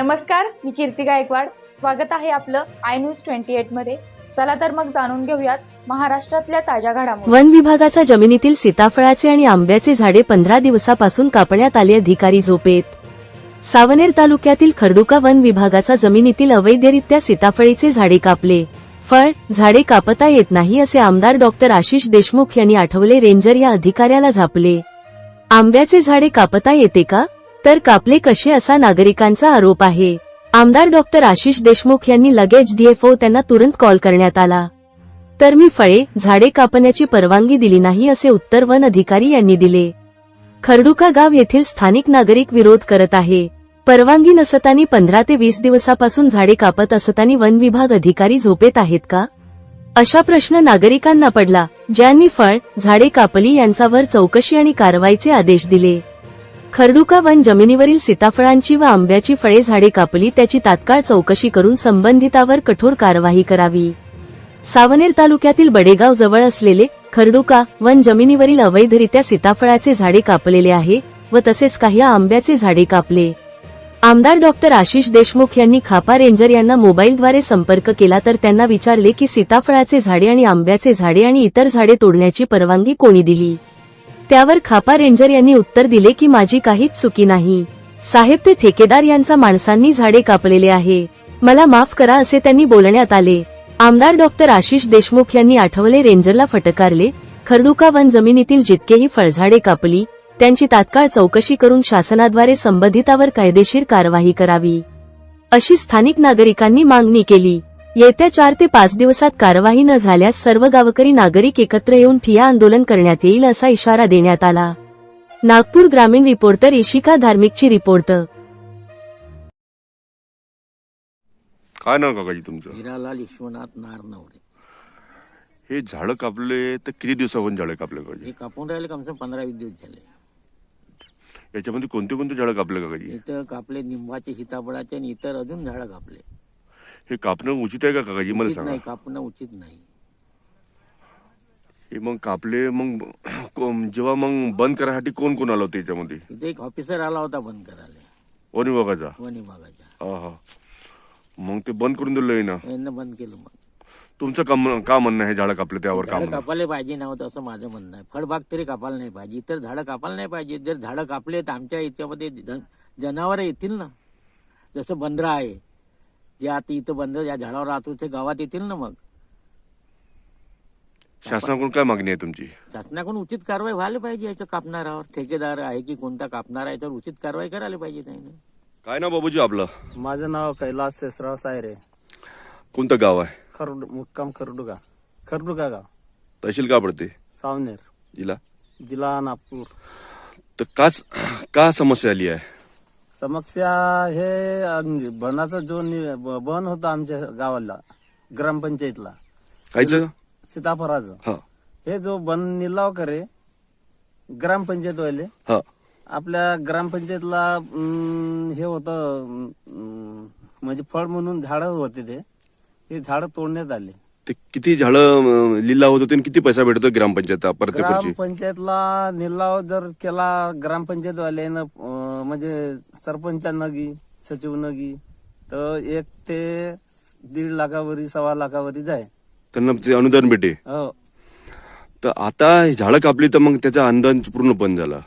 नमस्कार मी कीर्ती गायकवाड. स्वागत आहे आपलं आय न्यूज ट्वेंटी एटमध्ये. चला तर मग जाणून घेऊयात महाराष्ट्रातल्या ताज्या घडामोडी. वन विभागाचा जमिनीतील सीताफळाचे आणि आंब्याचे झाडे पंधरा दिवसापासून कापण्यात आले अधिकारी झोपेत. सावनेर तालुक्यातील खर्डुका वन विभागाचा जमिनीतील अवैधरित्या सीताफळीचे झाडे कापले. फळ झाडे कापता येत नाही असे आमदार डॉक्टर आशिष देशमुख यांनी आठवले रेंजर या अधिकाऱ्याला झापले. आंब्याचे झाडे कापता येते का? तर कापले कसे असा नागरिकांचा आरोप आहे. आमदार डॉक्टर आशिष देशमुख यांनी लगेच डीएफओ त्यांना तुरंत कॉल करण्यात आला. तर मी फळे झाडे कापण्याची परवानगी दिली नाही असे उत्तर वन अधिकारी यांनी दिले. खरडुका गाव येथील स्थानिक नागरिक विरोध करत आहे. परवानगी नसतानी पंधरा ते वीस दिवसापासून झाडे कापत असताना वन विभाग अधिकारी झोपेत आहेत का? अशा प्रश्न नागरिकांना पडला ज्यांनी फळ झाडे कापली यांच्यावर चौकशी आणि कारवाईचे आदेश दिले. खर्डुका वन जमिनीवरील सीताफळांची व आंब्याची फळे झाडे कापली त्याची तात्काळ चौकशी करून संबंधितावर कठोर कारवाई करावी. सावनेर तालुक्यातील बडेगाव जवळ असलेले खर्डुका वन जमिनीवरील अवैधरित्या सीताफळाचे झाडे कापलेले आहे व तसेच काही आंब्याचे झाडे कापले. आमदार डॉक्टर आशिष देशमुख यांनी खापा रेंजर यांना मोबाईलद्वारे संपर्क केला तर त्यांना विचारले की सीताफळाचे झाडे आणि आंब्याचे झाडे आणि इतर झाडे तोडण्याची परवानगी कोणी दिली? त्यावर खापा रेंजर यांनी उत्तर दिले की माझी काहीच चुकी नाही. साहेब ते ठेकेदार यांचा माणसांनी झाडे कापलेले आहे. मला माफ करा असे त्यांनी बोलण्यात आले. आमदार डॉक्टर आशिष देशमुख यांनी आठवले रेंजरला फटकारले खरडुका वन जमिनीतील जितकेही फळझाडे कापली त्यांची तात्काळ चौकशी करून शासनाद्वारे संबंधितावर कायदेशीर कारवाई करावी. अशी स्थानिक नागरिकांनी मागणी केली. येत्या चार ते पाच दिवसात कारवाई न झाल्यास सर्व गावकरी नागरिक एकत्र येऊन ठिया आंदोलन करण्यात येईल असा इशारा देण्यात आला. नागपूर ग्रामीण रिपोर्टर इशिका धार्मिकची रिपोर्ट. काय नाव काकाजी तुमचं? हिरालाल विश्वनाथ नारनवरे. हे झाडं कापले तर किती दिवसापासून झाडं कापले काकाजी हे कापून राहिले कमसे पंधरा वीस दिवस झाले. याच्यामध्ये कोणते कोणते झाडं कापले काकाजी इथं कापले निंबाचे सीताफळाचे आणि इतर अजून झाडं कापले. हे कापणं उचित आहे का काकाजी? मला उचित सांगा. नाही कापणं उचित नाही. हे मग कापले मग जेव्हा मग बंद करायसाठी कोण कोण आलं होतं याच्यामध्ये? इथे एक ऑफिसर आला होता बंद करायला. वन विभागाचा वन विभागाच्या हा हा मग ते बंद करून दिलं ना यांना बंद केलं मग. तुमचं काम का म्हणणं आहे झाडं कापले त्यावर काम? झाडं कापायला पाहिजे नव्हतं असं माझं म्हणणं आहे. फळबाग तरी कापायला नाही पाहिजे. इतर झाडं कापायला नाही पाहिजे. जर झाडं कापले तर आमच्या याच्यामध्ये जनावर येतील ना? जसं बंदरा आहे. जे आता इथं बंदर या झाडावर राहतो ते गावात येतील ना मग. शासनाकडून काय मागणी आहे तुमची? शासनाकडून उचित कारवाई व्हायला पाहिजे याच्या कापणारावर ठेकेदार आहे की कोणता कापणार आहे तर उचित कारवाई करायला पाहिजे त्याने. काय नाव बाबूजी आपलं? माझं नाव कैलास शेषराव सायरे कोणतं गाव आहे? खरड मुक्काम खरडुगा. खरडुगा गाव. तहसील का पडते? सावनेर. जिल्हा? जिल्हा नागपूर. तर काच का समस्या आली आहे? समस्या हे बनाचा जो नि- बन होता आमच्या गावाला ग्रामपंचायतला. कायचं सीताफळाचं. हा. हे जो बन निलाव करे ग्रामपंचायत वाले हा. आपल्या ग्रामपंचायतला अं, हे होतं अं, म्हणजे फळ म्हणून झाडं होते ते हे झाडं तोडण्यात आले. ते किती झाडं लिलाव होत होते आणि किती पैसा भेटतो ग्रामपंचायत ग्रामपंचायतला निलाव जर केला ग्रामपंचायत वाल्यानं अं, म्हणजे सरपंचांना गी सचिवनं गी तर एक ते दीड लाखावरी सव्वा लाखावरी जाय. त्यांना ते अनुदान भेटे. हो. तर आता हे झाडं कापली तर मग त्याचा अनुदान पूर्ण बंद झाला.